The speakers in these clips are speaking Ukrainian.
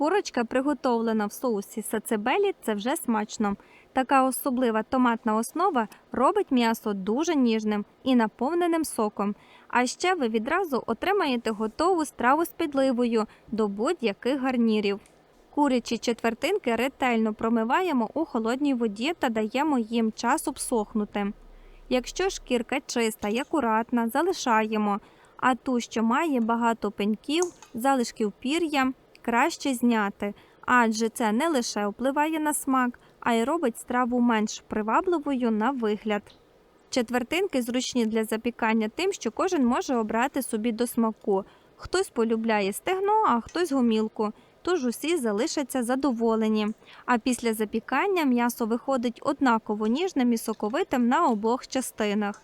Курочка, приготовлена в соусі сацебелі, це вже смачно. Така особлива томатна основа робить м'ясо дуже ніжним і наповненим соком. А ще ви відразу отримаєте готову страву з підливою до будь-яких гарнірів. Курячі четвертинки ретельно промиваємо у холодній воді та даємо їм час обсохнути. Якщо шкірка чиста і акуратна, залишаємо, а ту, що має багато пеньків, залишків пір'я, краще зняти, адже це не лише впливає на смак, а й робить страву менш привабливою на вигляд. Четвертинки зручні для запікання тим, що кожен може обрати собі до смаку. Хтось полюбляє стегно, а хтось гомілку. Тож усі залишаться задоволені. А після запікання м'ясо виходить однаково ніжним і соковитим на обох частинах.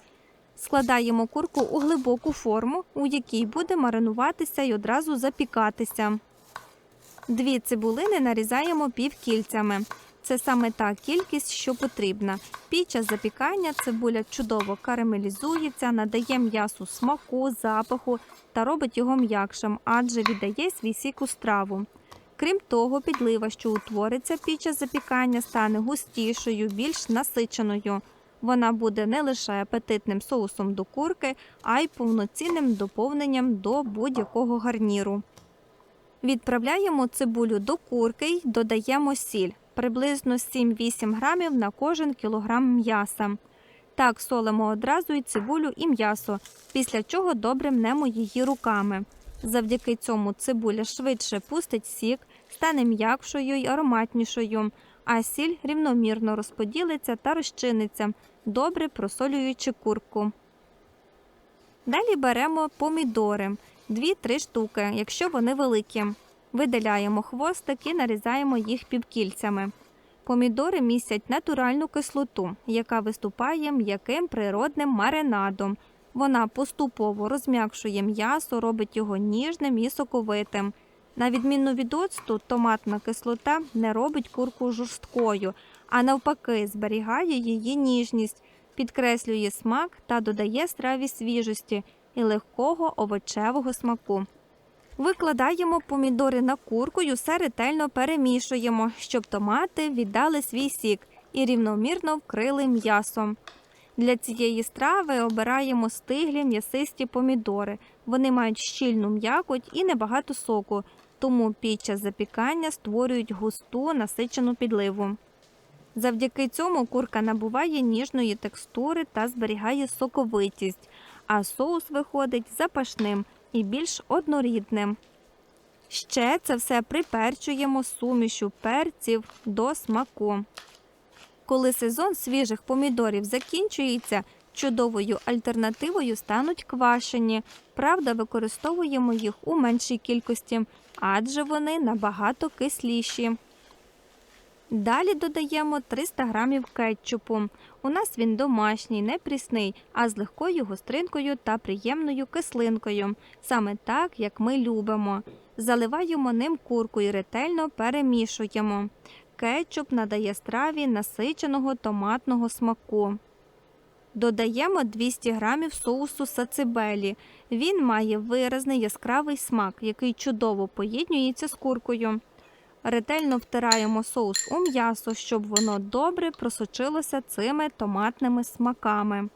Складаємо курку у глибоку форму, у якій буде маринуватися і одразу запікатися. Дві цибулини нарізаємо півкільцями. Це саме та кількість, що потрібна. Під час запікання цибуля чудово карамелізується, надає м'ясу смаку, запаху та робить його м'якшим, адже віддає свій сік у страву. Крім того, підлива, що утвориться під час запікання, стане густішою, більш насиченою. Вона буде не лише апетитним соусом до курки, а й повноцінним доповненням до будь-якого гарніру. Відправляємо цибулю до курки й додаємо сіль приблизно 7-8 грамів на кожен кілограм м'яса. Так солимо одразу і цибулю і м'ясо, після чого добре мнемо її руками. Завдяки цьому цибуля швидше пустить сік, стане м'якшою й ароматнішою, а сіль рівномірно розподілиться та розчиниться, добре просолюючи курку. Далі беремо помідори 2-3 штуки, якщо вони великі. Видаляємо хвостик і нарізаємо їх півкільцями. Помідори містять натуральну кислоту, яка виступає м'яким природним маринадом. Вона поступово розм'якшує м'ясо, робить його ніжним і соковитим. На відміну від оцту, томатна кислота не робить курку жорсткою, а навпаки, зберігає її ніжність, підкреслює смак та додає страві свіжості і легкого овочевого смаку. Викладаємо помідори на курку і усе ретельно перемішуємо, щоб томати віддали свій сік і рівномірно вкрили м'ясом. Для цієї страви обираємо стиглі м'ясисті помідори. Вони мають щільну м'якоть і небагато соку, тому під час запікання створюють густу насичену підливу. Завдяки цьому курка набуває ніжної текстури та зберігає соковитість, а соус виходить запашним і більш однорідним. Ще це все приперчуємо сумішю перців до смаку. Коли сезон свіжих помідорів закінчується, чудовою альтернативою стануть квашені. Правда, використовуємо їх у меншій кількості, адже вони набагато кисліші. Далі додаємо 300 грамів кетчупу. У нас він домашній, не прісний, а з легкою гостринкою та приємною кислинкою, саме так, як ми любимо. Заливаємо ним курку і ретельно перемішуємо. Кетчуп надає страві насиченого томатного смаку. Додаємо 200 грамів соусу сацибелі. Він має виразний яскравий смак, який чудово поєднюється з куркою. Ретельно втираємо соус у м'ясо, щоб воно добре просочилося цими томатними смаками.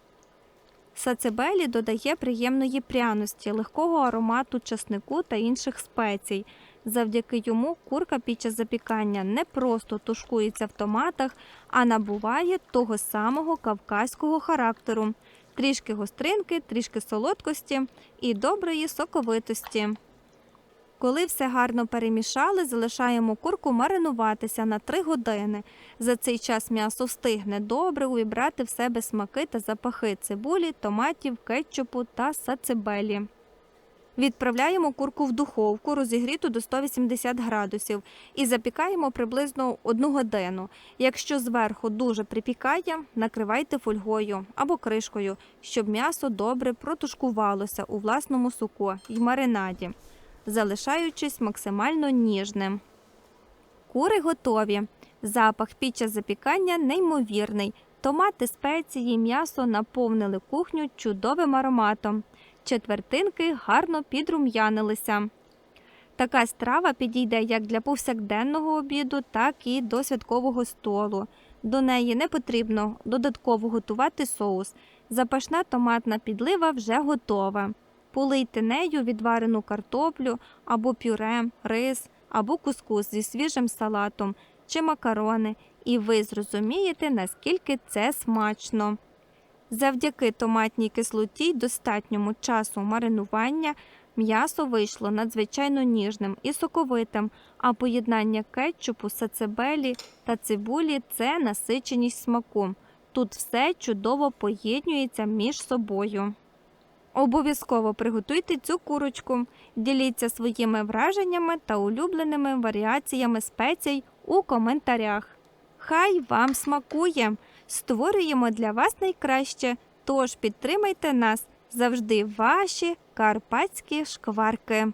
Сацебелі додає приємної пряності, легкого аромату часнику та інших спецій. Завдяки йому курка під час запікання не просто тушкується в томатах, а набуває того самого кавказького характеру, трішки гостринки, трішки солодкості і доброї соковитості. Коли все гарно перемішали, залишаємо курку маринуватися на 3 години. За цей час м'ясо встигне добре увібрати в себе смаки та запахи цибулі, томатів, кетчупу та сацебелі. Відправляємо курку в духовку, розігріту до 180 градусів, і запікаємо приблизно 1 годину. Якщо зверху дуже припікає, накривайте фольгою або кришкою, щоб м'ясо добре протушкувалося у власному соку й маринаді залишаючись максимально ніжним. Кури готові. Запах під час запікання неймовірний. Томати, спеції, м'ясо наповнили кухню чудовим ароматом. Четвертинки гарно підрум'янилися. Така страва підійде як для повсякденного обіду, так і до святкового столу. До неї не потрібно додатково готувати соус. Запашна томатна підлива вже готова. Полийте нею відварену картоплю або пюре, рис, або кускус зі свіжим салатом чи макарони, і ви зрозумієте, наскільки це смачно. Завдяки томатній кислоті й достатньому часу маринування м'ясо вийшло надзвичайно ніжним і соковитим, а поєднання кетчупу, сацебелі та цибулі це насиченість смаку. Тут все чудово поєднюється між собою. Обов'язково приготуйте цю курочку, діліться своїми враженнями та улюбленими варіаціями спецій у коментарях. Хай вам смакує! Створюємо для вас найкраще, тож підтримайте нас завжди ваші карпатські шкварки.